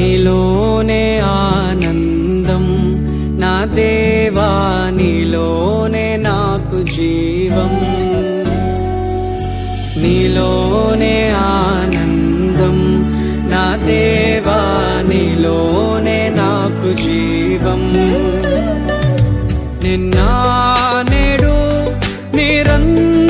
నీలోనే ఆనందం. నా దేవా నీలోనే నాకు జీవం. నీలోనే ఆనందం. నా దేవా నీలోనే నాకు జీవం. నిన్న నేడు నిరంతరం